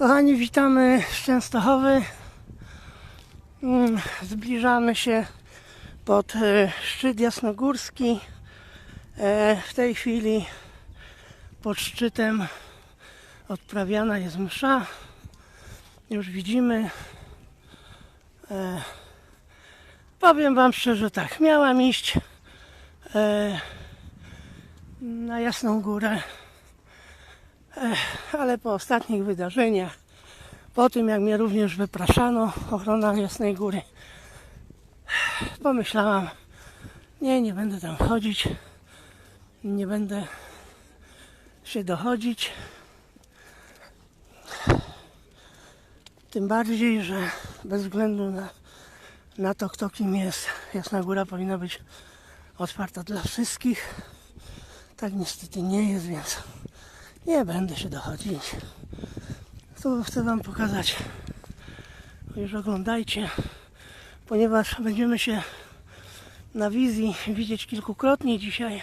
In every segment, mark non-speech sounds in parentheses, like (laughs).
Kochani, witamy z Częstochowy. Mm, Zbliżamy się pod e, szczyt jasnogórski. E, W tej chwili pod szczytem odprawiana jest msza. Już widzimy. E, Powiem Wam szczerze tak, miałam iść na Jasną Górę ale po ostatnich wydarzeniach, po tym jak mnie również wypraszano, ochrona Jasnej Góry, pomyślałam, nie, nie będę tam chodzić, nie będę się dochodzić. Tym bardziej, że bez względu na, na to, kto kim jest, Jasna Góra powinna być otwarta dla wszystkich. Tak niestety nie jest, więc nie będę się dochodzić. Tu chcę Wam pokazać. Już oglądajcie, ponieważ będziemy się na wizji widzieć kilkukrotnie dzisiaj.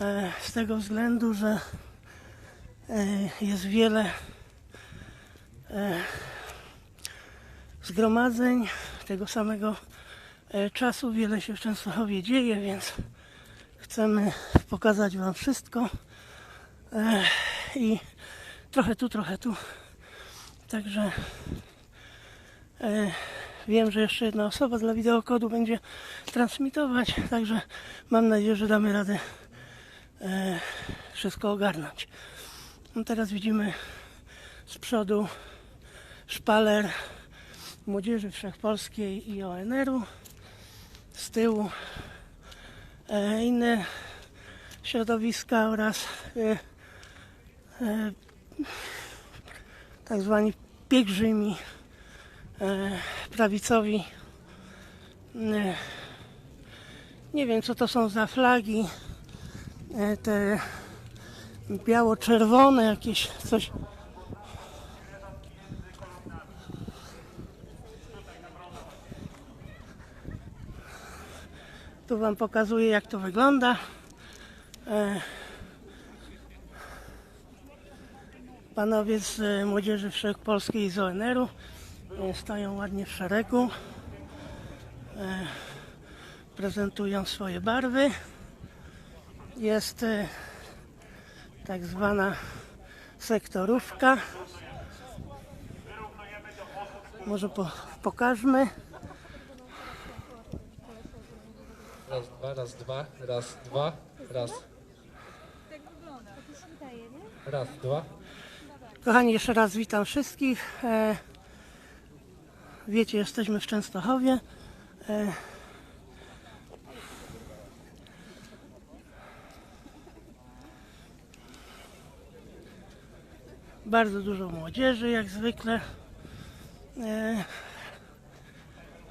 E, z tego względu, że e, jest wiele e, zgromadzeń tego samego czasu. Wiele się w Częstochowie dzieje, więc chcemy pokazać Wam wszystko. I trochę tu, trochę tu. Także e, wiem, że jeszcze jedna osoba dla wideokodu będzie transmitować, także mam nadzieję, że damy radę e, wszystko ogarnąć. No teraz widzimy z przodu szpaler Młodzieży Wszechpolskiej i ONR-u. Z tyłu e, inne środowiska oraz e, tak zwani pielgrzymi e, prawicowi. E, nie wiem co to są za flagi. Te biało-czerwone jakieś coś. Tu Wam pokazuję jak to wygląda. Panowie z e, Młodzieży Wszechpolskiej z ONR-u e, stoją ładnie w szeregu. E, Prezentują swoje barwy. Jest tak zwana sektorówka. Może po, pokażmy. Raz, dwa, raz, dwa, raz, dwa, raz, Tak raz, dwa. Kochani, jeszcze raz witam wszystkich. E, wiecie, jesteśmy w Częstochowie. E, bardzo dużo młodzieży, jak zwykle, e,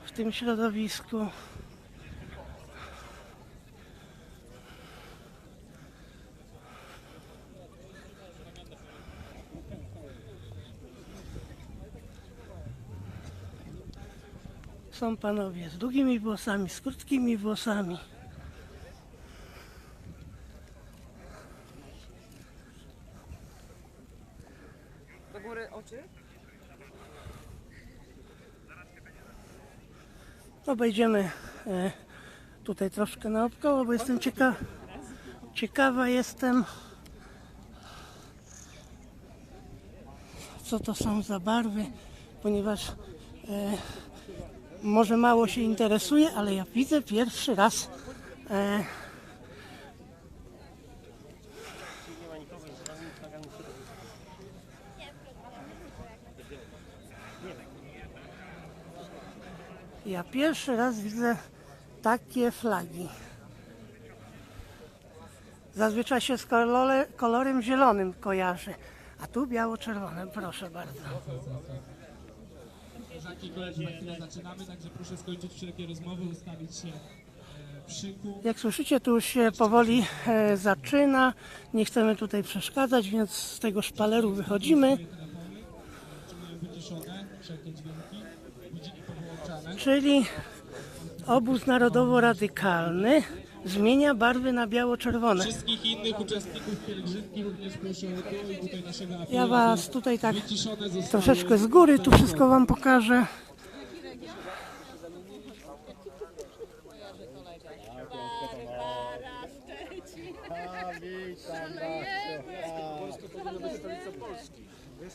w tym środowisku. Są panowie z długimi włosami, z krótkimi włosami. Do góry oczy. Obejdziemy e, tutaj troszkę naokoło, bo jestem cieka ciekawa jestem co to są za barwy, ponieważ e, może mało się interesuje, ale ja widzę pierwszy raz e, Ja pierwszy raz widzę takie flagi. Zazwyczaj się z kolore, kolorem zielonym kojarzy, a tu biało-czerwone, proszę bardzo. Koleżanki i koledzy, na chwilę zaczynamy, także proszę skończyć wszelkie rozmowy, ustawić się e. Jak słyszycie, tu już się powoli e, zaczyna. Nie chcemy tutaj przeszkadzać, więc z tego szpaleru wychodzimy. Czyli obóz narodowo-radykalny zmienia barwy na biało-czerwone. Wszystkich innych uczestników pielgrzymki również proszę o to i tutaj naszego Ja Was tutaj tak troszeczkę z góry tu wszystko Wam pokażę.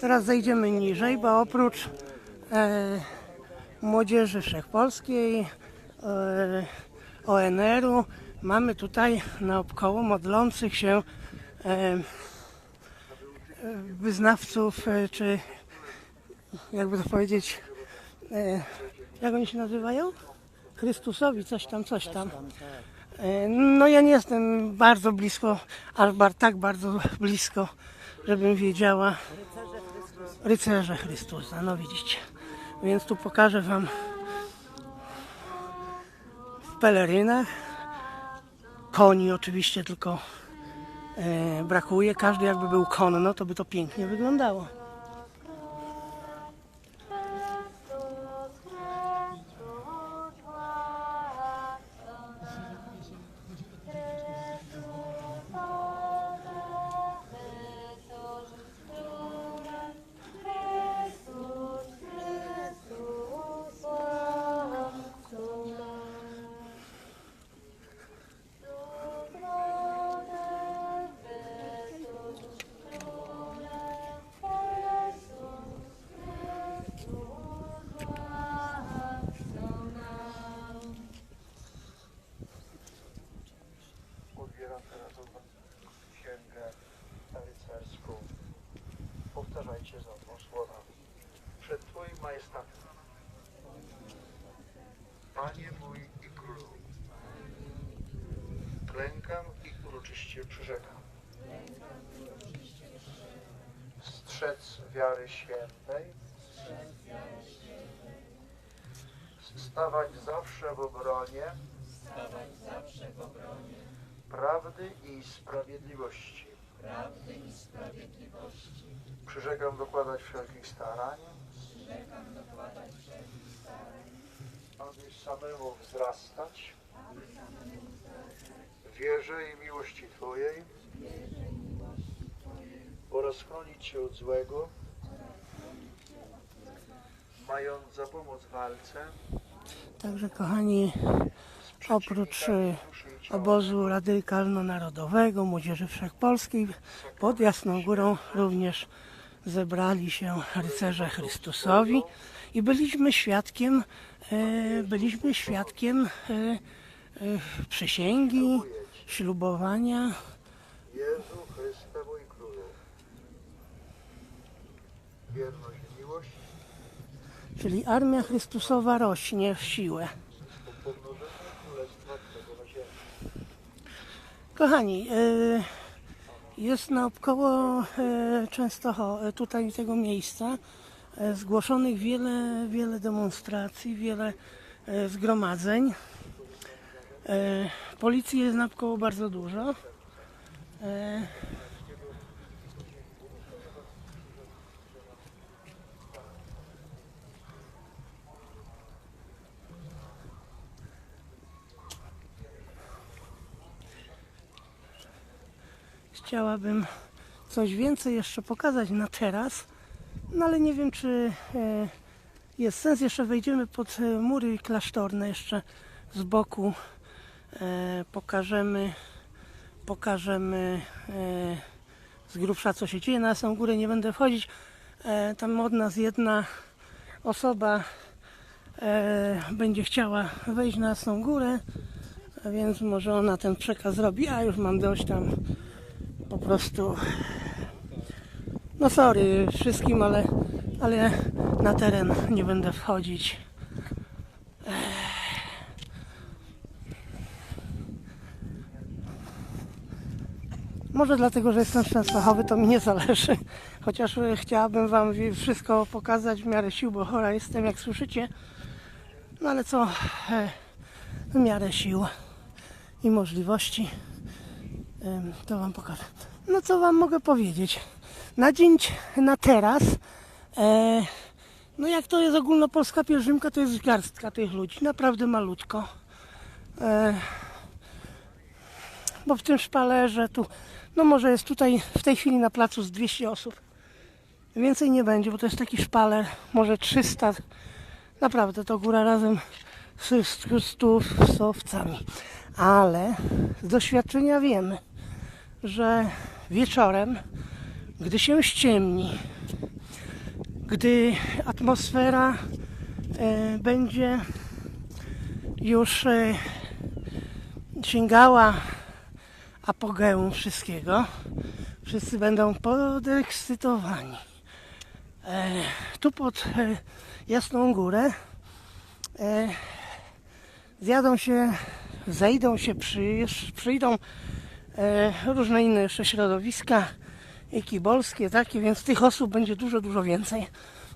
Teraz zejdziemy niżej, bo oprócz e, Młodzieży Wszechpolskiej, e, ONR-u, mamy tutaj naokoło modlących się e, wyznawców, e, czy jakby to powiedzieć, e, jak oni się nazywają? Chrystusowi, coś tam, coś tam. E, No ja nie jestem bardzo blisko, aż tak bardzo blisko, żebym wiedziała. Rycerze Chrystusa, no widzicie. Więc tu pokażę Wam w pelerynach. Koni oczywiście tylko e, brakuje. Każdy jakby był konno, to by to pięknie wyglądało. Panie mój i królu. Klękam i uroczyście przyrzekam. Strzec wiary świętej. Stawać zawsze w obronie prawdy i sprawiedliwości. Przyrzekam dokładać wszelkich starań, aby samemu wzrastać. Wierze i miłości Twojej. Oraz chronić się od złego, mając za pomoc walce. Także kochani, oprócz e, obozu radykalno-narodowego Młodzieży Wszechpolskiej pod Jasną Górą również zebrali się rycerze Chrystusowi i byliśmy świadkiem e, byliśmy świadkiem e, e, przysięgi, ślubowania Jezu Chryste mój Królu. Wierność i miłość czyli armia Chrystusowa rośnie w siłę. Kochani, e, jest naokoło e, Częstochowy, tutaj tego miejsca e, zgłoszonych wiele, wiele demonstracji, wiele e, zgromadzeń. E, Policji jest naokoło bardzo dużo. Chciałabym coś więcej jeszcze pokazać na teraz, no ale nie wiem, czy e, jest sens. Jeszcze wejdziemy pod e, mury klasztorne, jeszcze z boku e, pokażemy, pokażemy z grubsza, co się dzieje. Na samą górę nie będę wchodzić. Tam od nas jedna osoba będzie chciała wejść na Jasną Górę, więc może ona ten przekaz zrobi, a już mam dość tam po prostu no sorry wszystkim, ale, ale na teren nie będę wchodzić. Może dlatego, że jestem z Częstochowy, to mi nie zależy. Chociaż e, chciałabym Wam wszystko pokazać w miarę sił, bo chora jestem, jak słyszycie. No ale co, e, w miarę sił i możliwości to Wam pokażę. No co Wam mogę powiedzieć? Na dzień, na teraz, e, no jak to jest ogólnopolska pielgrzymka, to jest garstka tych ludzi, naprawdę malutko. E, bo w tym szpalerze tu, no może jest tutaj w tej chwili na placu z 200 osób. Więcej nie będzie, bo to jest taki szpaler, może 300. Naprawdę to góra razem z, z, z turystowcami. Ale z doświadczenia wiemy, że wieczorem, gdy się ściemni, gdy atmosfera e, będzie już e, sięgała apogeum wszystkiego, wszyscy będą podekscytowani. E, tu pod Jasną Górę zjadą się, zejdą się, przyjdą różne inne jeszcze środowiska i kibolskie takie, więc tych osób będzie dużo, dużo więcej.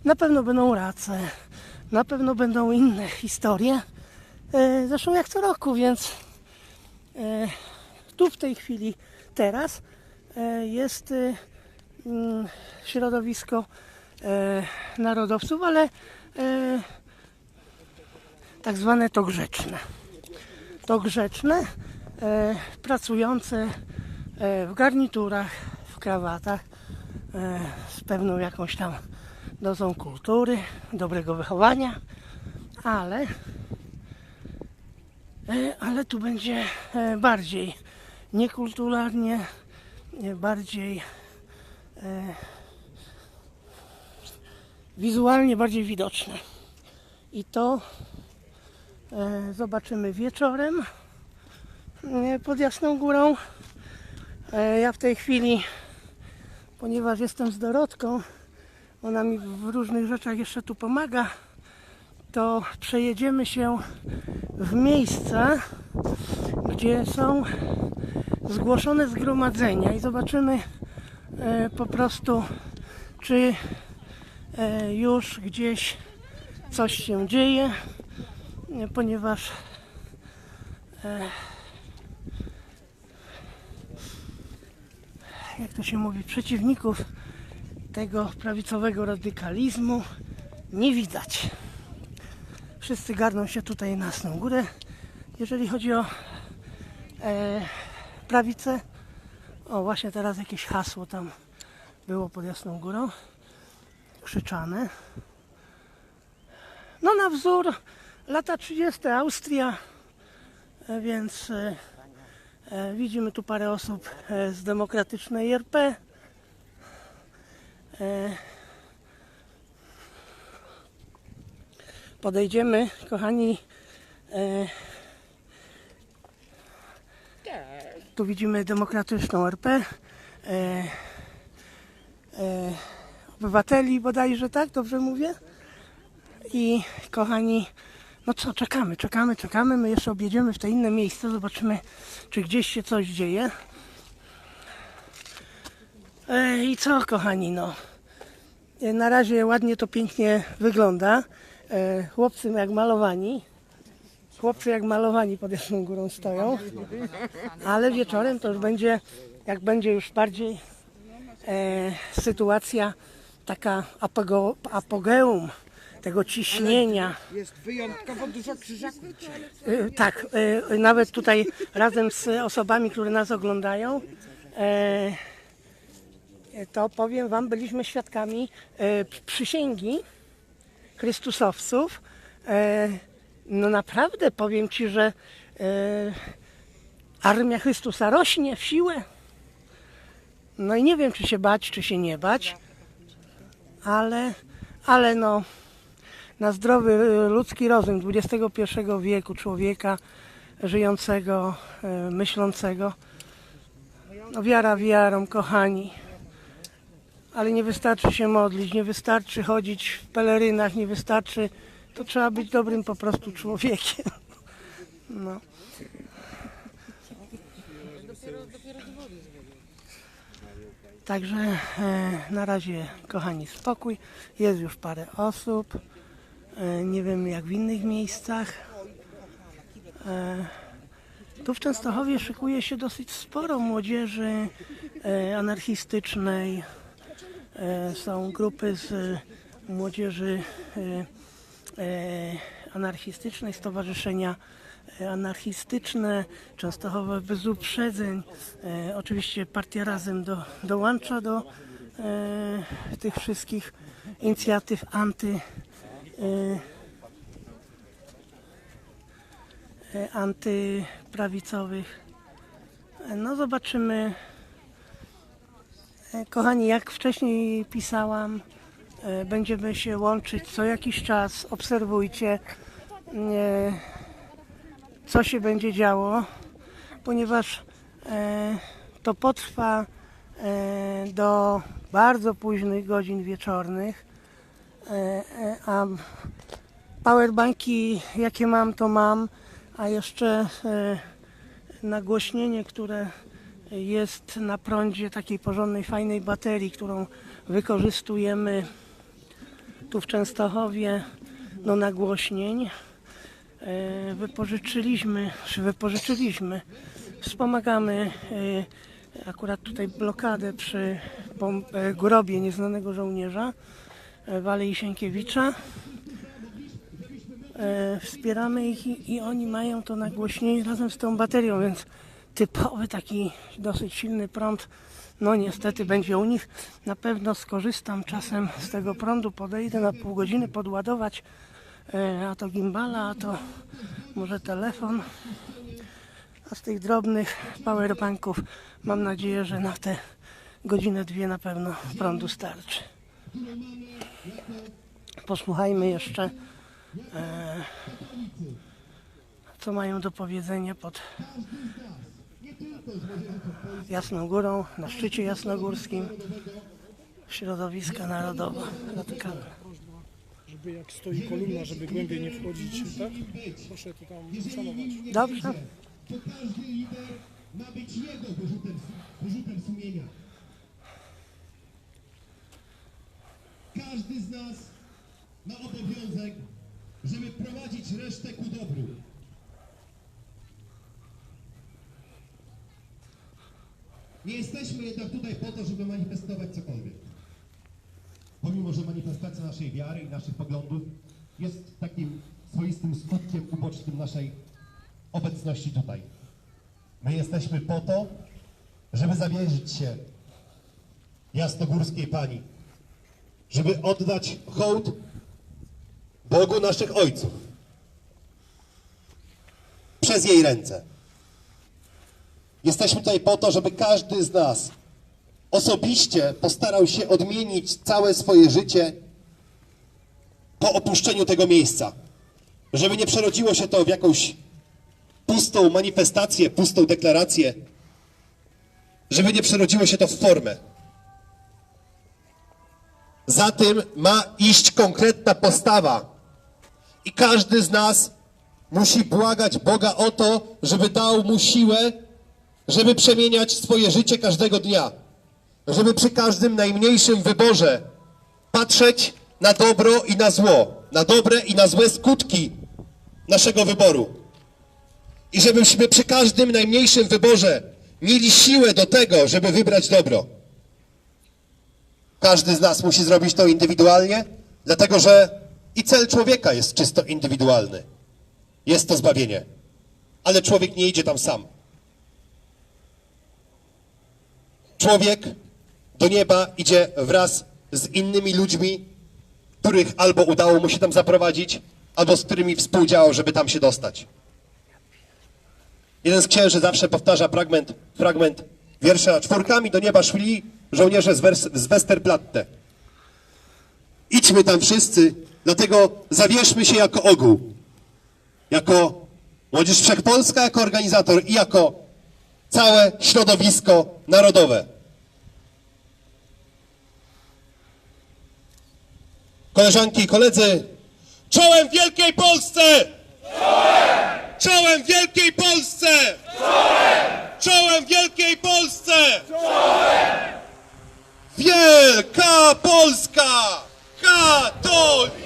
Na pewno będą race, na pewno będą inne historie. E, zresztą jak co roku, więc e, tu w tej chwili, teraz e, jest e, mm, środowisko e, narodowców, ale e, tak zwane to grzeczne. To grzeczne, e, pracujące e, w garniturach, w krawatach, e, z pewną jakąś tam dozą kultury, dobrego wychowania, ale E, ale tu będzie bardziej niekulturalnie, bardziej wizualnie bardziej widoczne. I to zobaczymy wieczorem pod Jasną Górą. E, ja w tej chwili, ponieważ jestem z Dorotką, ona mi w różnych rzeczach jeszcze tu pomaga, to przejedziemy się w miejsca, gdzie są zgłoszone zgromadzenia i zobaczymy e, po prostu, czy e, już gdzieś coś się dzieje, ponieważ jak to się mówi, przeciwników tego prawicowego radykalizmu nie widać wszyscy garną się tutaj na Jasną Górę. Jeżeli chodzi o e, prawicę, o właśnie teraz jakieś hasło tam było pod Jasną Górą, krzyczane. No na wzór lata 30. Austria, e, więc e, widzimy tu parę osób e, z demokratycznej RP. E, podejdziemy, kochani. E, tu widzimy demokratyczną RP. E, e, obywateli bodajże, tak? Dobrze mówię? I kochani, no co, czekamy, czekamy, czekamy. My jeszcze objedziemy w te inne miejsca, zobaczymy, czy gdzieś się coś dzieje. E, I co, kochani, no. E, Na razie ładnie to pięknie wygląda. E, Chłopcy jak malowani. Chłopcy jak malowani pod Jasną Górą stoją. Ale wieczorem to już będzie, jak będzie już bardziej e, sytuacja taka apogeum tego ciśnienia. Jest wyjątkowo dużo krzyżaków. E, Tak, e, nawet tutaj razem z osobami, które nas oglądają, e, to powiem Wam, byliśmy świadkami e, przysięgi Chrystusowców. E, No naprawdę powiem Ci, że e, armia Chrystusa rośnie w siłę. No i nie wiem, czy się bać, czy się nie bać, ale, ale no, na zdrowy y, ludzki rozum XXI wieku człowieka żyjącego, y, myślącego. No wiara wiarą, kochani. Ale nie wystarczy się modlić, nie wystarczy chodzić w pelerynach, nie wystarczy. To trzeba być dobrym po prostu człowiekiem. (laughs) No. Także e, na razie, kochani, spokój. Jest już parę osób. E, nie wiem jak w innych miejscach. E, tu w Częstochowie szykuje się dosyć sporo młodzieży e, anarchistycznej. Są grupy z młodzieży anarchistycznej, stowarzyszenia anarchistyczne, Częstochowe bez uprzedzeń. Oczywiście partia Razem do, dołącza do tych wszystkich inicjatyw anty antyprawicowych. E, No zobaczymy. E, Kochani, jak wcześniej pisałam, e, będziemy się łączyć co jakiś czas. Obserwujcie, e, co się będzie działo, ponieważ e, to potrwa e, do bardzo późnych godzin wieczornych. E, e, A powerbanki, jakie mam, to mam, a jeszcze e, nagłośnienie, które jest na prądzie takiej porządnej, fajnej baterii, którą wykorzystujemy tu w Częstochowie do nagłośnień. Wypożyczyliśmy, czy wypożyczyliśmy, wspomagamy akurat tutaj blokadę przy grobie nieznanego żołnierza e, w Alei Sienkiewicza. E, Wspieramy ich i, i oni mają to nagłośnienie razem z tą baterią, więc typowy taki dosyć silny prąd, no niestety będzie u nich. Na pewno skorzystam czasem z tego prądu, podejdę na pół godziny podładować e, a to gimbala, a to może telefon. A z tych drobnych powerbanków mam nadzieję, że na te godzinę, dwie na pewno prądu starczy. Posłuchajmy jeszcze, e, co mają do powiedzenia pod Jasną Górą, na szczycie jasnogórskim środowiska narodowo radykalne. żeby jak stoi kolumna, żeby głębiej nie wchodzić, tak? Proszę to tam uszanować. Dobrze? ma być jego wyrzutem, wyrzutem sumienia. Każdy z nas ma obowiązek, żeby prowadzić resztę ku dobru. Nie jesteśmy jednak tutaj po to, żeby manifestować cokolwiek. Pomimo, że manifestacja naszej wiary i naszych poglądów jest takim swoistym skutkiem ubocznym naszej obecności tutaj. My jesteśmy po to, żeby zawierzyć się jasnogórskiej Pani, żeby oddać hołd Bogu naszych ojców przez jej ręce. Jesteśmy tutaj po to, żeby każdy z nas osobiście postarał się odmienić całe swoje życie po opuszczeniu tego miejsca. Żeby nie przerodziło się to w jakąś pustą manifestację, pustą deklarację, żeby nie przerodziło się to w formę. Za tym ma iść konkretna postawa. I każdy z nas musi błagać Boga o to, żeby dał mu siłę, żeby przemieniać swoje życie każdego dnia. Żeby przy każdym najmniejszym wyborze patrzeć na dobro i na zło, na dobre i na złe skutki naszego wyboru. I żebyśmy przy każdym najmniejszym wyborze mieli siłę do tego, żeby wybrać dobro. Każdy z nas musi zrobić to indywidualnie, dlatego że i cel człowieka jest czysto indywidualny. Jest to zbawienie. Ale człowiek nie idzie tam sam. Człowiek do nieba idzie wraz z innymi ludźmi, których albo udało mu się tam zaprowadzić, albo z którymi współdziałał, żeby tam się dostać. Jeden z księży zawsze powtarza fragment, fragment wiersza czwórkami do nieba szli żołnierze z, Wers- z Westerplatte. Idźmy tam wszyscy, dlatego zawierzmy się jako ogół. Jako Młodzież Wszechpolska, jako organizator i jako całe środowisko narodowe. Koleżanki i koledzy, czołem Wielkiej Polsce! Czołem Wielkiej Polsce! Czołem Wielkiej Polsce! Wielka Polska! Katolicka!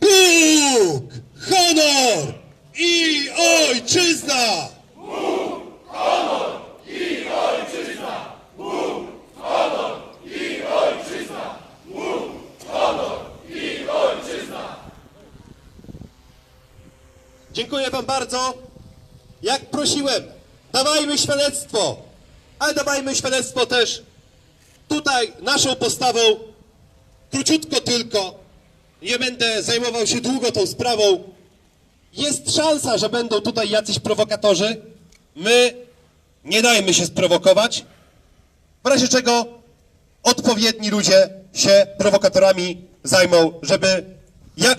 Bóg, honor i ojczyzna! Dziękuję Wam bardzo. Jak prosiłem, dawajmy świadectwo, ale dawajmy świadectwo też tutaj naszą postawą, króciutko tylko. Nie będę zajmował się długo tą sprawą. Jest szansa, że będą tutaj jacyś prowokatorzy. My nie dajmy się sprowokować. W razie czego odpowiedni ludzie się prowokatorami zajmą, żeby jak,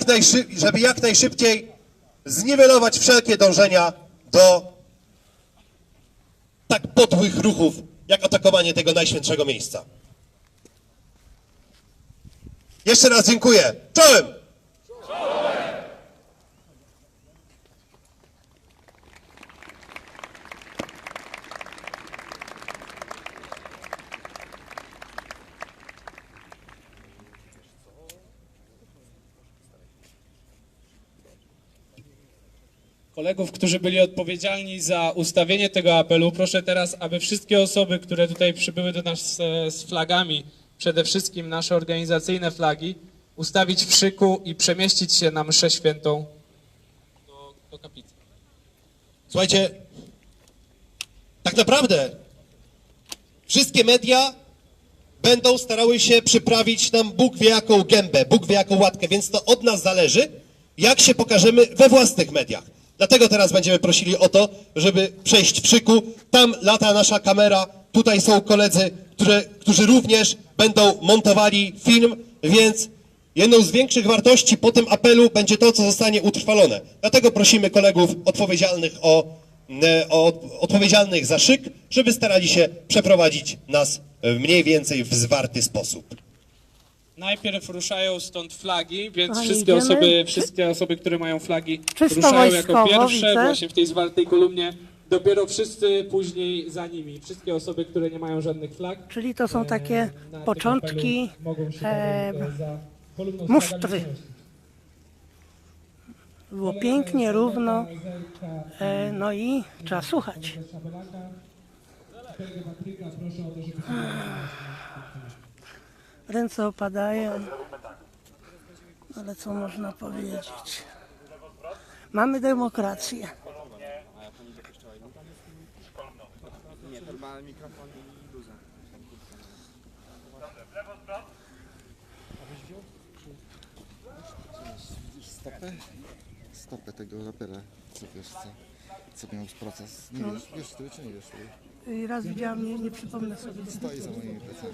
żeby jak najszybciej zniwelować wszelkie dążenia do tak podłych ruchów, jak atakowanie tego najświętszego miejsca. Jeszcze raz dziękuję. Czołem! Kolegów, którzy byli odpowiedzialni za ustawienie tego apelu. Proszę teraz, aby wszystkie osoby, które tutaj przybyły do nas e, z flagami, przede wszystkim nasze organizacyjne flagi, ustawić w szyku i przemieścić się na mszę świętą do, do kaplicy. Słuchajcie, tak naprawdę wszystkie media będą starały się przyprawić nam Bóg wie jaką gębę, Bóg wie jaką łatkę, więc to od nas zależy, jak się pokażemy we własnych mediach. Dlatego teraz będziemy prosili o to, żeby przejść w szyku. Tam lata nasza kamera, tutaj są koledzy, które, którzy również będą montowali film, więc jedną z większych wartości po tym apelu będzie to, co zostanie utrwalone. Dlatego prosimy kolegów odpowiedzialnych o, e, o, odpowiedzialnych za szyk, żeby starali się przeprowadzić nas mniej więcej w zwarty sposób. Najpierw ruszają stąd flagi, więc Kochani, wszystkie idziemy. osoby, wszystkie osoby, które mają flagi, Czysto ruszają jako wojskowo, pierwsze widzę. właśnie w tej zwartej kolumnie. Dopiero wszyscy później za nimi. Wszystkie osoby, które nie mają żadnych flag. Czyli to są e, takie na tym początki apelu mogą się e, e, za kolumną musztry. flagami. Było pięknie, równo. E, no i trzeba słuchać. Ręce opadają. Ale co można powiedzieć? Mamy demokrację. stopę, stopę tego rapera, co wiesz co, co miał z proces. Nie wiesz, wiesz który czy nie wiesz który? I raz widziałam, nie, nie przypomnę sobie. Stoi za moimi plecami.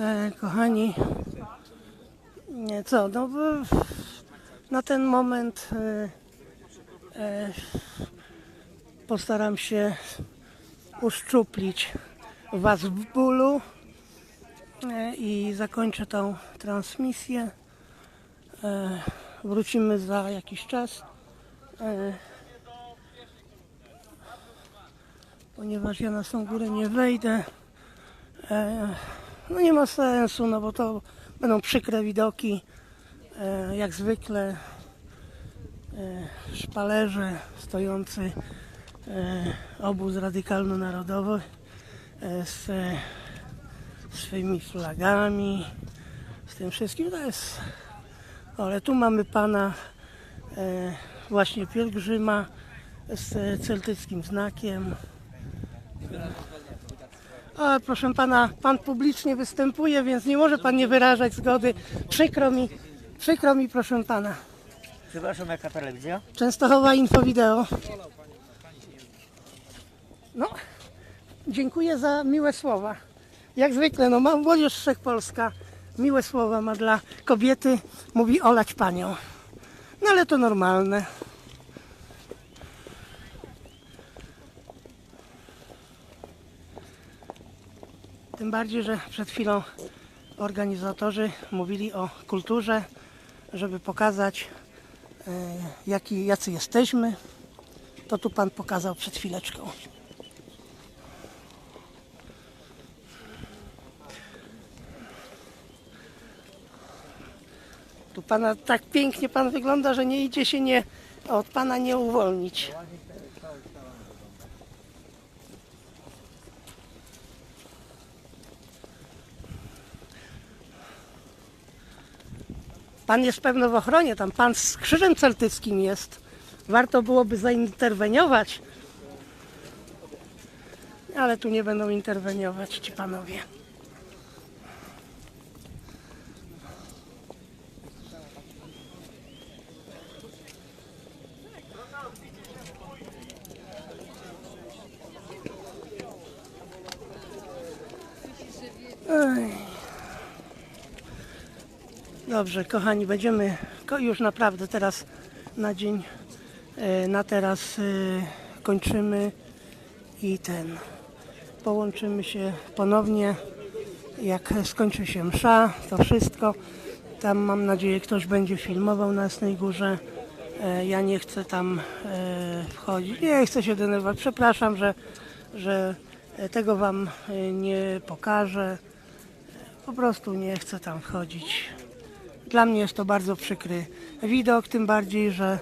E, kochani, nie, co, no na ten moment e, e, postaram się uszczuplić Was w bólu e, i zakończę tą transmisję. E, wrócimy za jakiś czas. E, ponieważ ja na tą górę nie wejdę. E, no nie ma sensu, no bo to będą przykre widoki. E, jak zwykle e, szpalerze stojący e, obóz radykalno-narodowy e, z e, swymi flagami, z tym wszystkim. To jest... Ale tu mamy pana e, właśnie pielgrzyma z celtyckim znakiem. Proszę pana, pan publicznie występuje, więc nie może pan nie wyrażać zgody. Przykro mi, przykro mi, proszę pana. Przepraszam, jaka telewizja? Częstochowa Info Wideo. No, dziękuję za miłe słowa. Jak zwykle, no mam Młodzież Wszechpolska. Miłe słowa ma dla kobiety, mówi olać panią. No ale to normalne. Tym bardziej, że przed chwilą organizatorzy mówili o kulturze, żeby pokazać e, jaki, jacy jesteśmy, to tu Pan pokazał przed chwileczką. Tu Pana tak pięknie Pan wygląda, że nie idzie się nie, od Pana nie uwolnić. Pan jest pewno w ochronie, tam pan z krzyżem celtyckim jest. Warto byłoby zainterweniować. Ale tu nie będą interweniować ci panowie. Dobrze, kochani, będziemy już naprawdę teraz na dzień, e, na teraz e, kończymy i ten, połączymy się ponownie, jak skończy się msza, to wszystko. Tam mam nadzieję ktoś będzie filmował na Jasnej Górze. E, Ja nie chcę tam wchodzić, nie chcę się denerwować, przepraszam, że, że tego Wam nie pokażę. Po prostu nie chcę tam wchodzić. Dla mnie jest to bardzo przykry widok, tym bardziej, że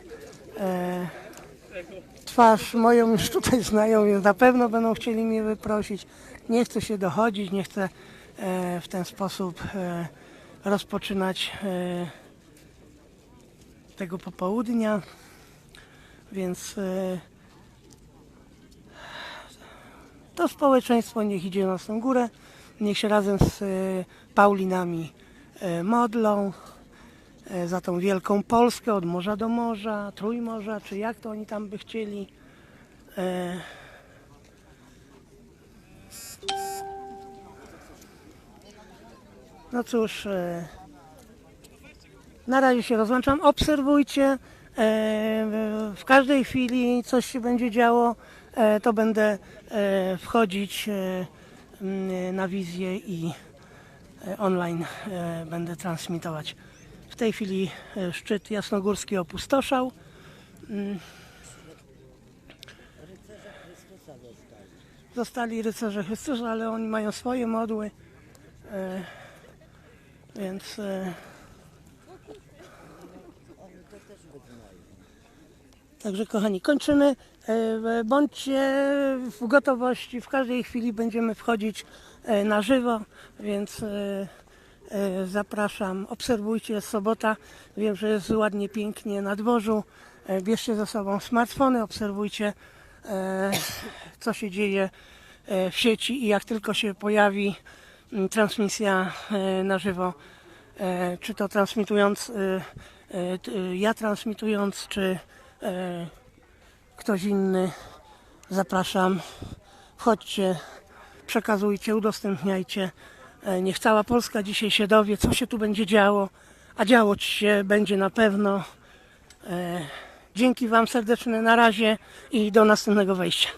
e, twarz moją już tutaj znają, więc na pewno będą chcieli mnie wyprosić. Nie chcę się dochodzić, nie chcę e, w ten sposób e, rozpoczynać e, tego popołudnia, więc e, to społeczeństwo niech idzie na tą górę, niech się razem z e, Paulinami e, modlą za tą wielką Polskę od morza do morza, Trójmorza, czy jak to oni tam by chcieli. E, No cóż, e, na razie się rozłączam. Obserwujcie. e, W każdej chwili coś się będzie działo, e, to będę e, wchodzić e, na wizję i e, online e, będę transmitować. W tej chwili e, szczyt jasnogórski opustoszał. Mm. Zostali rycerze Chrystusa, ale oni mają swoje modły. E, Więc e, Także kochani, kończymy. Bądźcie w gotowości. W każdej chwili będziemy wchodzić na żywo, więc zapraszam. Obserwujcie, jest sobota. Wiem, że jest ładnie, pięknie na dworzu. E, Bierzcie ze sobą smartfony, obserwujcie, e, co się dzieje e, w sieci i jak tylko się pojawi mm, transmisja e, na żywo, e, czy to transmitując, e, e, e, ja transmitując, czy e, ktoś inny, zapraszam. Wchodźcie, przekazujcie, udostępniajcie. E, Niech cała Polska dzisiaj się dowie, co się tu będzie działo, a działo się będzie na pewno. E, Dzięki Wam serdeczne na razie i do następnego wejścia.